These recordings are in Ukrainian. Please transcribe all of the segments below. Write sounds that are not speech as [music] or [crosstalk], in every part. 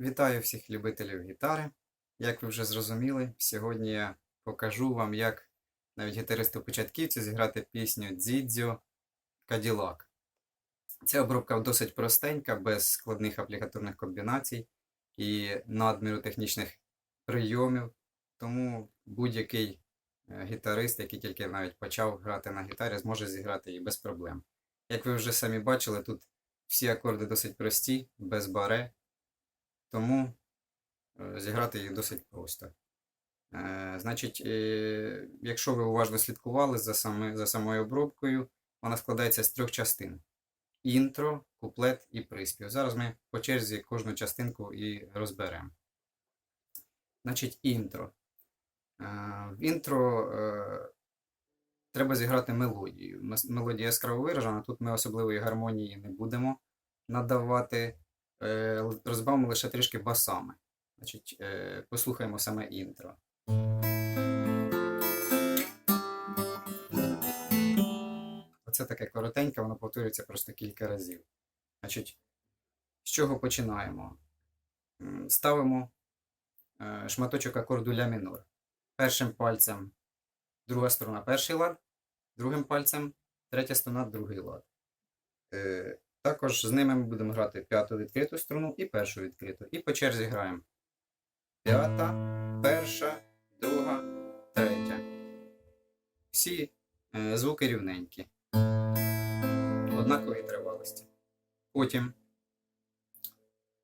Вітаю всіх любителів гітари. Як ви вже зрозуміли, сьогодні я покажу вам, як навіть гітаристу-початківцю зіграти пісню Дзідзьо Каділак. Ця обробка досить простенька, без складних аплікатурних комбінацій і надміру технічних прийомів. Тому будь-який е, гітарист, який тільки навіть почав грати на гітарі, зможе зіграти її без проблем. Як ви вже самі бачили, тут всі акорди досить прості, без баре. Тому е, зіграти їх досить просто. Е, Значить, е, якщо ви уважно слідкували за, саме, за самою обробкою, вона складається з трьох частин: інтро, куплет і приспів. Зараз ми по черзі кожну частинку і розберемо. Значить, інтро. В інтро треба зіграти мелодію. Мелодія яскраво виражена, тут ми особливої гармонії не будемо надавати розбавимо лише трішки басами. Значить, е, послухаємо саме інтро. Оце таке коротеньке, воно повторюється просто кілька разів. Значить, з чого починаємо? Ставимо е, шматочок акорду ля мінор. Першим пальцем друга струна перший лад, другим пальцем третя струна другий лад. Також з ними ми будемо грати п'яту відкриту струну і першу відкриту. І по черзі граємо. П'ята, перша, друга, третя. Всі е, звуки рівненькі. Однакової тривалості. Потім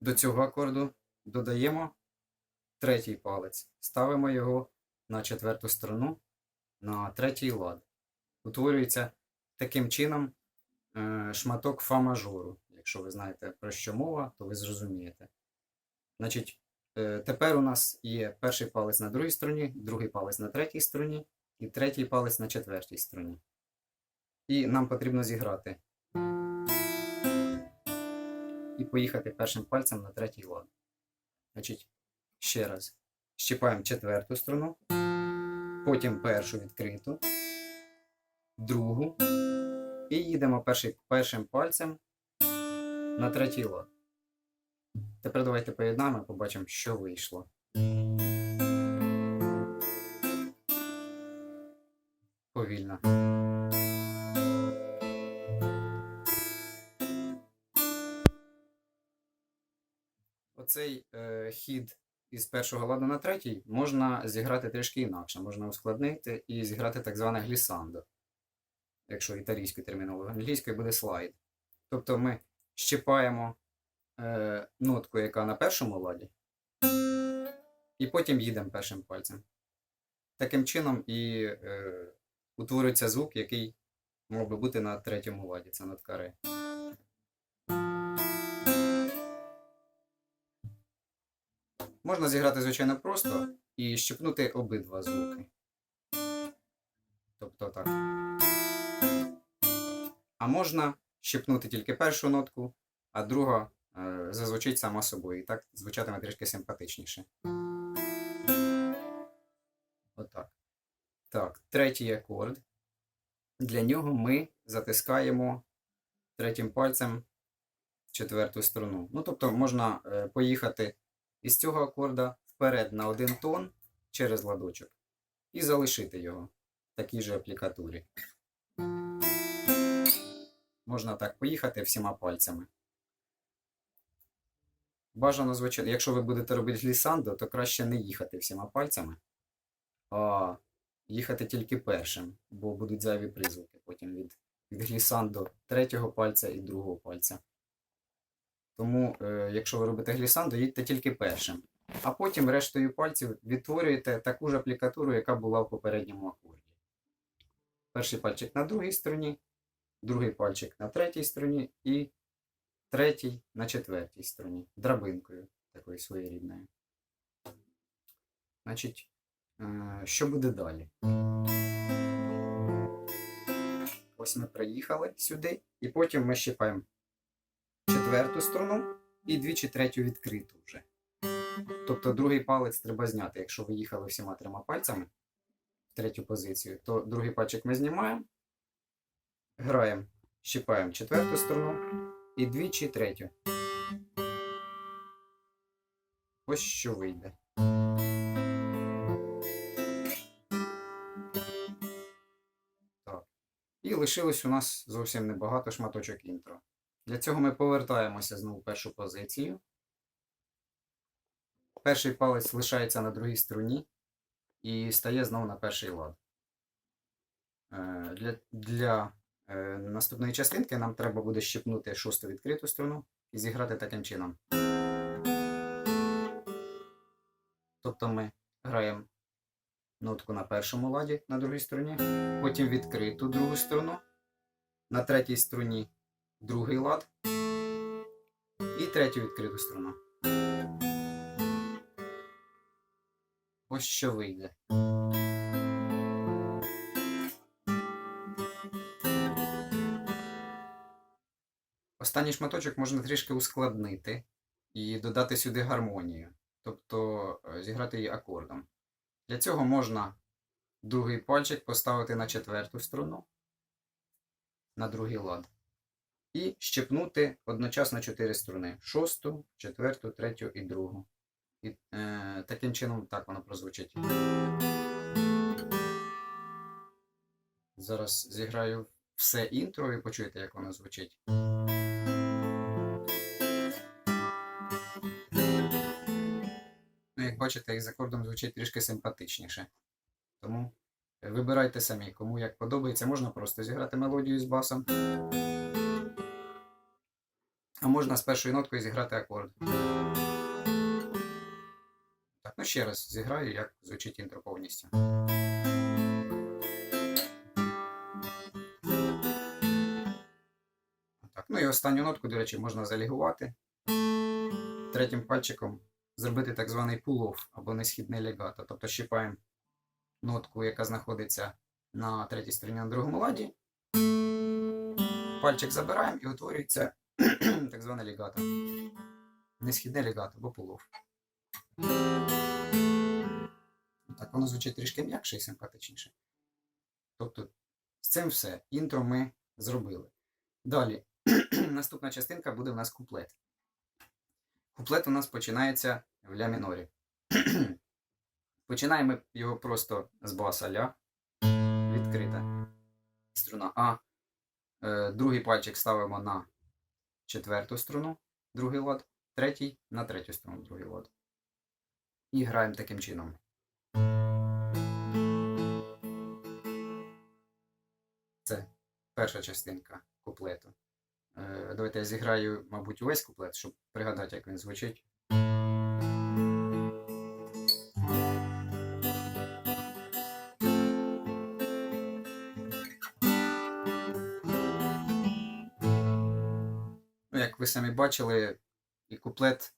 до цього акорду додаємо третій палець. Ставимо його на четверту струну на третій лад. Утворюється таким чином шматок фа мажору. Якщо ви знаєте про що мова, то ви зрозумієте. Значить, е, тепер у нас є перший палець на другій струні, другий палець на третій струні і третій палець на четвертій струні. І нам потрібно зіграти. І поїхати першим пальцем на третій лад. Значить, ще раз. Щипаємо четверту струну, потім першу відкриту, другу. І їдемо перший, першим пальцем на третій лад. Тепер давайте поєднаємо і побачимо, що вийшло. Повільно. Оцей е, хід із першого ладу на третій можна зіграти трішки інакше. Можна ускладнити і зіграти так зване глісандо якщо італійською термінологією, англійською буде слайд. Тобто ми щипаємо е, нотку, яка на першому ладі, і потім їдемо першим пальцем. Таким чином і е, утворюється звук, який мав би бути на третьому ладі. Це нотка ре. Можна зіграти, звичайно, просто і щепнути обидва звуки. Тобто так. А можна щепнути тільки першу нотку, а друга е, зазвучить сама собою. І так звучатиме трішки симпатичніше. Отак. Так, третій акорд. Для нього ми затискаємо третім пальцем четверту струну. Ну, тобто можна е, поїхати із цього акорда вперед на один тон через ладочок і залишити його в такій же аплікатурі. Можна так поїхати всіма пальцями. Бажано, звичайно, якщо ви будете робити глісандо, то краще не їхати всіма пальцями, а їхати тільки першим, бо будуть зайві призвуки потім від, від глісандо третього пальця і другого пальця. Тому, е, якщо ви робите глісандо, їдьте тільки першим. А потім рештою пальців відтворюєте таку ж аплікатуру, яка була в попередньому акорді. Перший пальчик на другій струні, другий пальчик на третій струні і третій на четвертій струні. Драбинкою такою своєрідною. Значить, е, що буде далі? Ось ми приїхали сюди, і потім ми щипаємо четверту струну і двічі третю відкриту вже. Тобто другий палець треба зняти. Якщо ви їхали всіма трьома пальцями в третю позицію, то другий пальчик ми знімаємо, граємо, щипаємо четверту струну і двічі третю. Ось що вийде. Так. І лишилось у нас зовсім небагато шматочок інтро. Для цього ми повертаємося знову в першу позицію. Перший палець лишається на другій струні і стає знову на перший лад. Е, Для, для наступної частинки нам треба буде щепнути шосту відкриту струну і зіграти таким чином. Тобто ми граємо нотку на першому ладі на другій струні, потім відкриту другу струну, на третій струні другий лад і третю відкриту струну. Ось що вийде. Останній шматочок можна трішки ускладнити і додати сюди гармонію, тобто е, зіграти її акордом. Для цього можна другий пальчик поставити на четверту струну, на другий лад, і щепнути одночасно чотири струни: шосту, четверту, третю і другу. І е, таким чином так воно прозвучить. Зараз зіграю все інтро і почуєте, як воно звучить. Як бачите, із акордом звучить трішки симпатичніше. Тому вибирайте самі, кому як подобається. Можна просто зіграти мелодію з басом. А можна з першою ноткою зіграти акорд. Так, ну ще раз зіграю, як звучить інтро повністю. Так, ну і останню нотку, до речі, можна залігувати. Третім пальчиком зробити так званий pull-off або несхідний легато. Тобто щипаємо нотку, яка знаходиться на третій стороні на другому ладі. Пальчик забираємо і утворюється [clears throat] так зване легато. Несхідне легато або pull-off. Так, воно звучить трішки м'якше і симпатичніше. Тобто, з цим все. Інтро ми зробили. Далі, [clears throat] наступна частинка буде у нас куплет. Куплет у нас починається в ля мінорі. [clears throat] Починаємо його просто з баса ля. Відкрита струна А. Е, другий пальчик ставимо на четверту струну, другий лад, третій на третю струну, другий лад. І граємо таким чином. Це перша частинка куплету. Е, Давайте я зіграю, мабуть, увесь куплет, щоб пригадати, як він звучить. Ну, як ви самі бачили, і куплет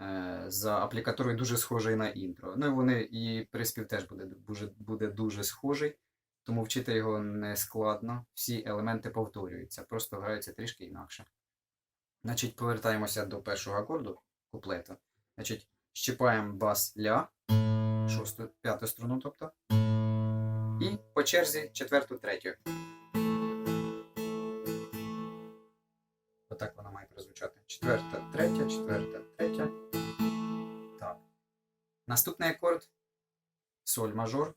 е, за аплікатурою дуже схожий на інтро. Ну і вони і приспів теж буде дуже, буде дуже схожий, тому вчити його не складно. Всі елементи повторюються, просто граються трішки інакше. Значить, повертаємося до першого акорду куплету. Значить, щипаємо бас ля, шосту, п'яту струну, тобто. І по черзі четверту, третю. Отак вона має прозвучати. Четверта, третя, четверта, третя. Так. Наступний акорд соль мажор.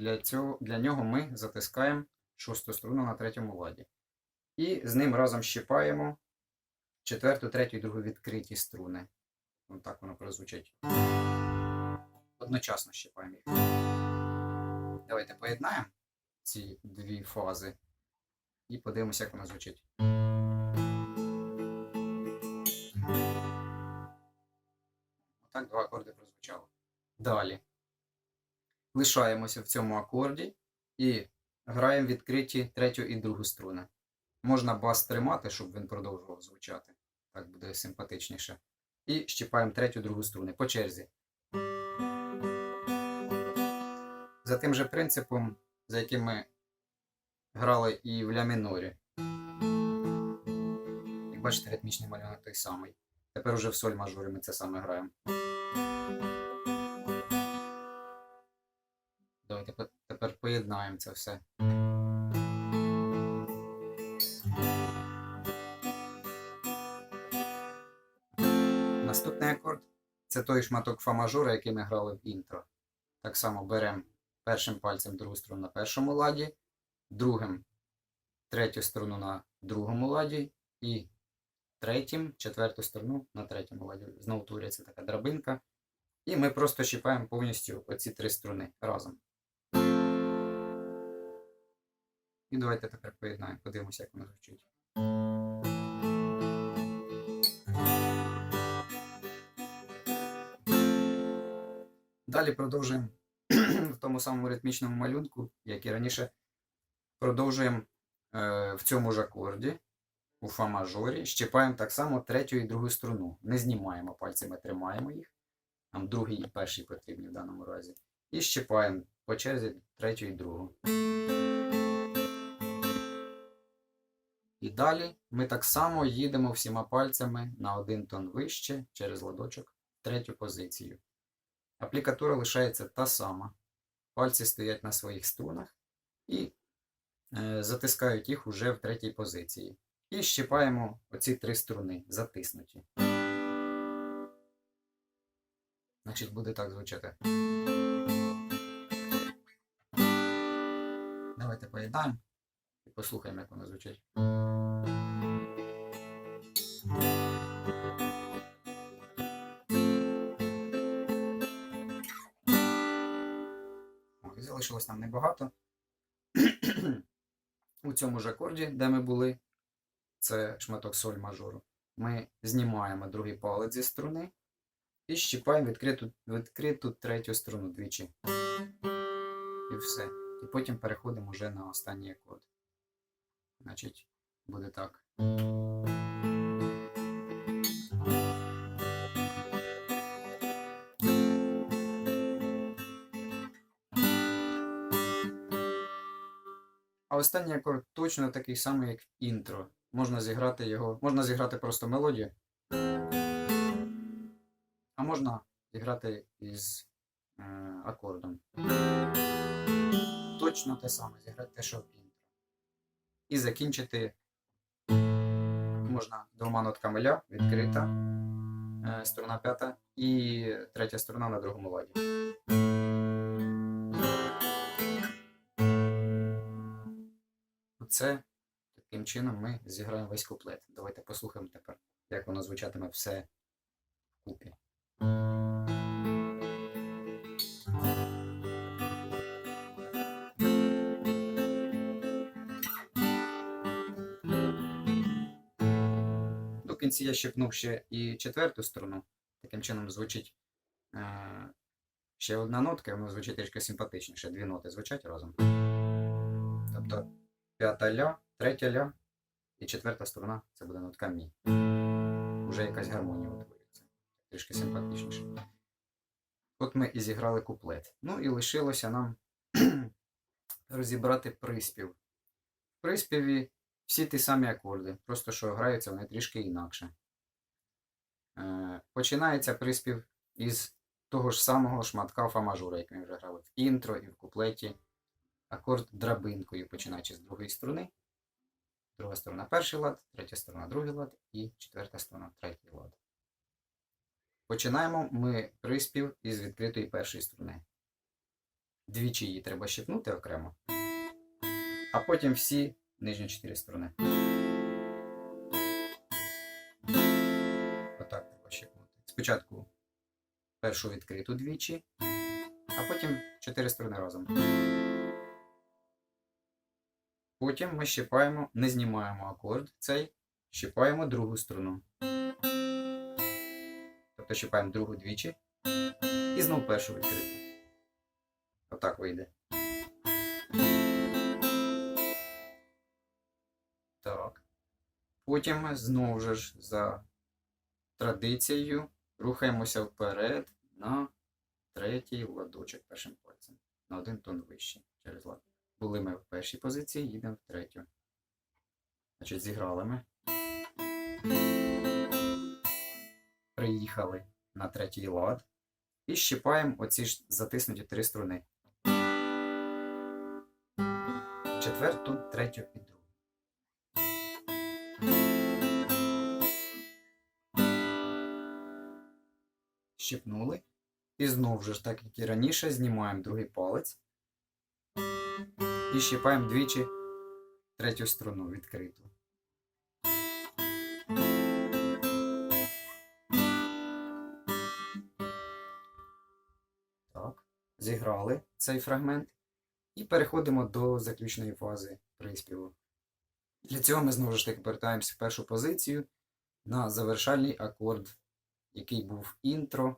Для, цього, для нього ми затискаємо шосту струну на третьому ладі. І з ним разом щипаємо четверту, третю і другу відкриті струни. Ось так воно прозвучить. Одночасно щипаємо їх. Давайте поєднаємо ці дві фази і подивимося, як воно звучить. Отак два акорди прозвучало. Далі. Лишаємося в цьому акорді і граємо відкриті третю і другу струни. Можна бас тримати, щоб він продовжував звучати. Так буде симпатичніше. І щіпаємо третю другу струни по черзі. За тим же принципом, за яким ми грали і в ля мінорі. Як бачите, ритмічний малюнок той самий. Тепер уже в соль мажорі ми це саме граємо. Давайте тепер поєднаємо це все. Наступний акорд Це той шматок фа мажора, який ми грали в інтро. Так само беремо першим пальцем другу струну на першому ладі, другим третю струну на другому ладі і третім четверту струну на третьому ладі. Знову твориться така драбинка. І ми просто щіпаємо повністю оці три струни разом. І давайте тепер поєднаємо, подивимося, як воно звучить. Далі продовжуємо [clears throat] в тому самому ритмічному малюнку, як і раніше. Продовжуємо е, в цьому ж акорді, у фа мажорі, щипаємо так само третю і другу струну. Не знімаємо пальцями, тримаємо їх. Нам другий і перший потрібні в даному разі. І щипаємо по черзі третю і другу. І далі ми так само їдемо всіма пальцями на один тон вище через ладочок третю позицію. Аплікатура лишається та сама. Пальці стоять на своїх струнах і е, затискають їх уже в третій позиції. І щипаємо оці три струни, затиснуті. Значить, буде так звучати. Давайте поєднаємо і послухаємо, як воно звучить. Залишилось нам небагато. [clears throat] У цьому ж акорді, де ми були, це шматок соль мажору. Ми знімаємо другий палець зі струни і щіпаємо відкриту, відкриту третю струну двічі. І все. І потім переходимо вже на останній акорд. Значить, буде так. А останній акорд точно такий самий, як інтро. Можна зіграти його. Можна зіграти просто мелодію. А можна зіграти із е, акордом. Точно те саме, зіграти те, що в. І закінчити можна двома нотками ля, відкрита, е, струна п'ята, і третя струна на другому ладі. Оце таким чином ми зіграємо весь куплет. Давайте послухаємо тепер, як воно звучатиме все вкупі. До кінці я щепнув ще і четверту струну. Таким чином звучить е, ще одна нотка, і воно звучить трішки симпатичніше. Дві ноти звучать разом. Тобто п'ята ля, третя ля і четверта струна це буде нотка мі. Уже якась гармонія утворюється. Трішки симпатичніше. От ми і зіграли куплет. Ну і лишилося нам [clears throat] розібрати приспів. В приспіві всі ті самі акорди, просто що граються вони трішки інакше. Е, починається приспів із того ж самого шматка фа мажора, який ми вже грали в інтро і в куплеті. Акорд драбинкою, починаючи з другої струни. Друга сторона перший лад, третя сторона другий лад і четверта сторона третій лад. Починаємо ми приспів із відкритої першої струни. Двічі її треба щипнути окремо, а потім всі нижні чотири струни. Отак треба щипнути. Спочатку першу відкриту двічі, а потім чотири струни разом. Потім ми щипаємо, не знімаємо акорд цей, щипаємо другу струну. Тобто щипаємо другу двічі і знову першу відкриту. Отак вийде. Потім знову ж за традицією рухаємося вперед на третій ладочок першим пальцем. На один тон вище через лад. Були ми в першій позиції, їдемо в третю. Значить, зіграли ми. Приїхали на третій лад. І щипаємо оці ж затиснуті три струни. Четверту, третю і другу. Відщипнули. І знову ж, так як і раніше, знімаємо другий палець і щипаємо двічі третю струну відкриту. Так, зіграли цей фрагмент. І переходимо до заключної фази приспіву. Для цього ми знову ж таки повертаємося в першу позицію на завершальний акорд, який був в інтро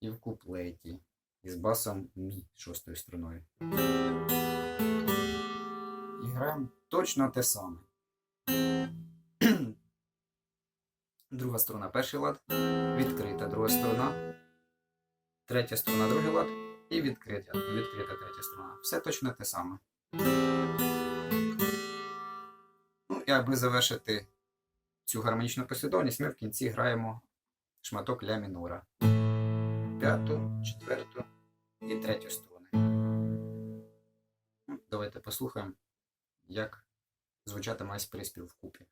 і в куплеті із басом Мі шостою струною. І граємо точно те саме. [clears throat] Друга струна перший лад, відкрита друга струна, третя струна другий лад і відкрита, відкрита третя струна. Все точно те саме. Ну, і аби завершити цю гармонічну послідовність, ми в кінці граємо шматок ля мінора. П'яту, четверту і третю струни. Ну, Давайте послухаємо, як звучатиме ось приспів вкупі.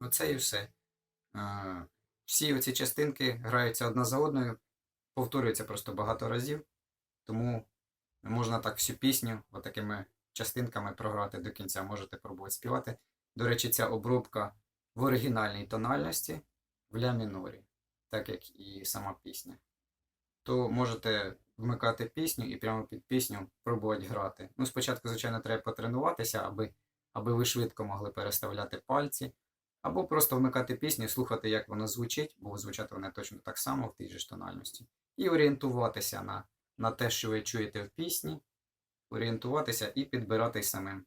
Оце і все. Всі оці частинки граються одна за одною, повторюються просто багато разів, тому можна так всю пісню отакими частинками програти до кінця, можете пробувати співати. До речі, ця обробка в оригінальній тональності в ля мінорі, так як і сама пісня. То можете вмикати пісню і прямо під пісню пробувати грати. Ну, спочатку, звичайно, треба потренуватися, аби, аби ви швидко могли переставляти пальці. Або просто вмикати пісню і слухати, як воно звучить, бо звучати вони точно так само в тій же ж тональності. І орієнтуватися на, на те, що ви чуєте в пісні, орієнтуватися і підбирати самим.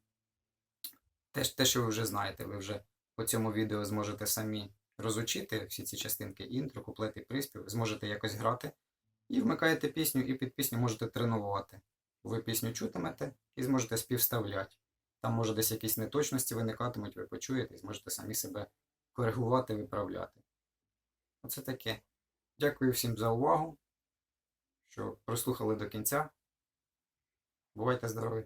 Те, те, що ви вже знаєте, ви вже по цьому відео зможете самі розучити всі ці частинки інтро, куплети, приспів, зможете якось грати. І вмикаєте пісню, і під пісню можете тренувати. Ви пісню чутимете і зможете співставляти. Там, може, десь якісь неточності виникатимуть, ви почуєте і зможете самі себе коригувати, виправляти. Оце таке. Дякую всім за увагу, що прослухали до кінця. Бувайте здорові!